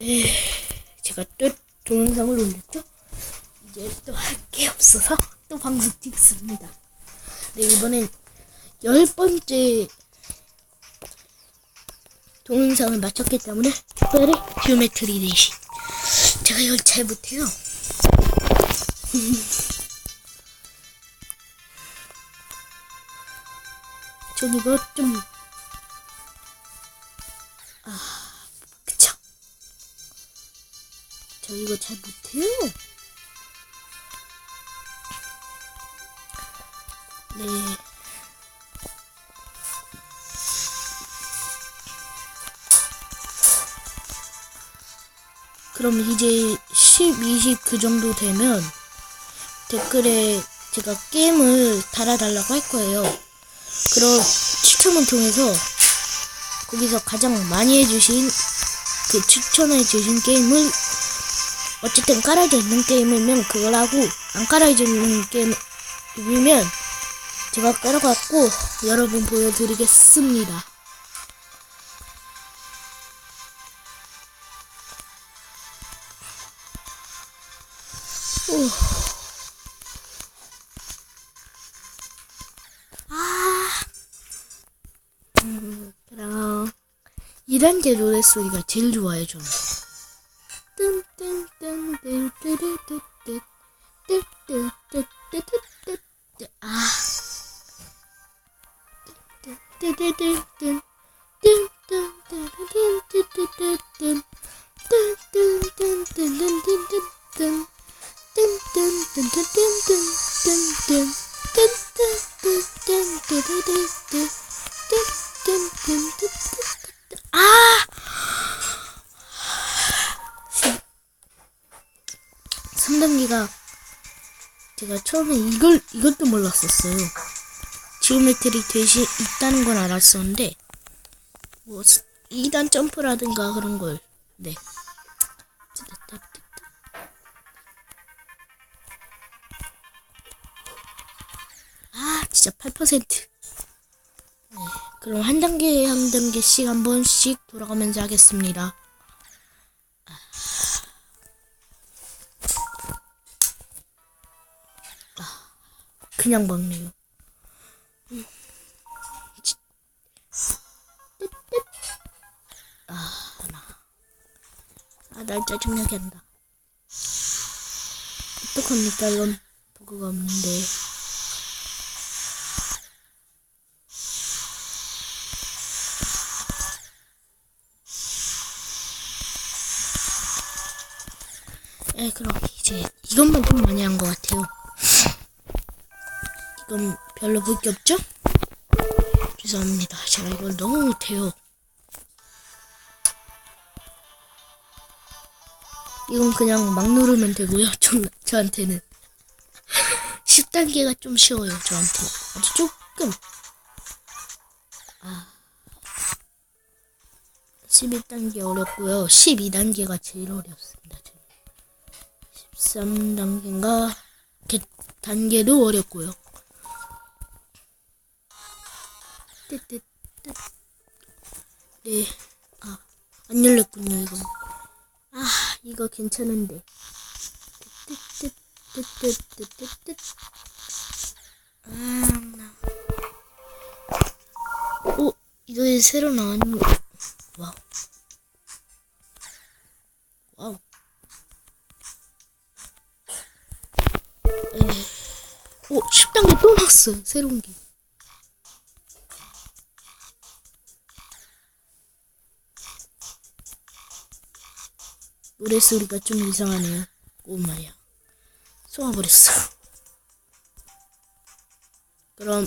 에, 제가 또 동영상을 올렸죠? 이제 또 할 게 없어서 또 방송 찍습니다. 네, 이번엔 열 번째 동영상을 마쳤기 때문에 특별히 지오메트리 대신 제가 이걸 잘 못해요. 전 이거 좀그 저 이거 잘 못해요. 네. 그럼 이제 10, 20 그 정도 되면 댓글에 제가 게임을 달아달라고 할 거예요. 그럼 추첨을 통해서 거기서 가장 많이 해주신 그 추천해주신 게임을 어쨌든 깔아져 있는 게임이면 그걸 하고 안 깔아져 있는 게임이면 제가 깔아갖고 여러분 보여드리겠습니다. 오. 아. 음, 그럼 2단계 노래 소리가 제일 좋아요, 저는. 아! 3단계가 제가 처음에 이걸 이것도 몰랐었어요. 지오메트리 대신 있다는 건 알았었는데 뭐 2단 점프라든가 그런 걸 네. 아, 진짜 8%. 네, 그럼 한 단계 한 단계씩 한 번씩 돌아가면서 하겠습니다. 아, 그냥 먹네요. 음. 지- 아, 나. 아, 날 짜증나게 한다. 어떡합니까, 이건 버그가 없는데. 네, 그럼 이제 이것만 좀 많이 한 것 같아요. 이건 별로 볼 게 없죠? 죄송합니다. 제가 이걸 너무 못해요. 이건 그냥 막 누르면 되고요. 저, 저한테는. 10단계가 좀 쉬워요, 저한테. 아주 조금. 아. 11단계 어렵고요. 12단계가 제일 어렵습니다. 저는. 13단계인가 단계도 어렵고요. 뜻뜻뜻 네. 아, 안 열렸군요, 이거. 아, 이거 괜찮은데. 어, 뜻뜻뜻뜻뜻뜻 아, 오, 이거 새로 나왔는 거. 와우. 와우. 에 오, 10단계 또 나왔어, 새로운 게. 노래 소리가 좀 이상하네요. 오 말이야. 쏘아버렸어. 그럼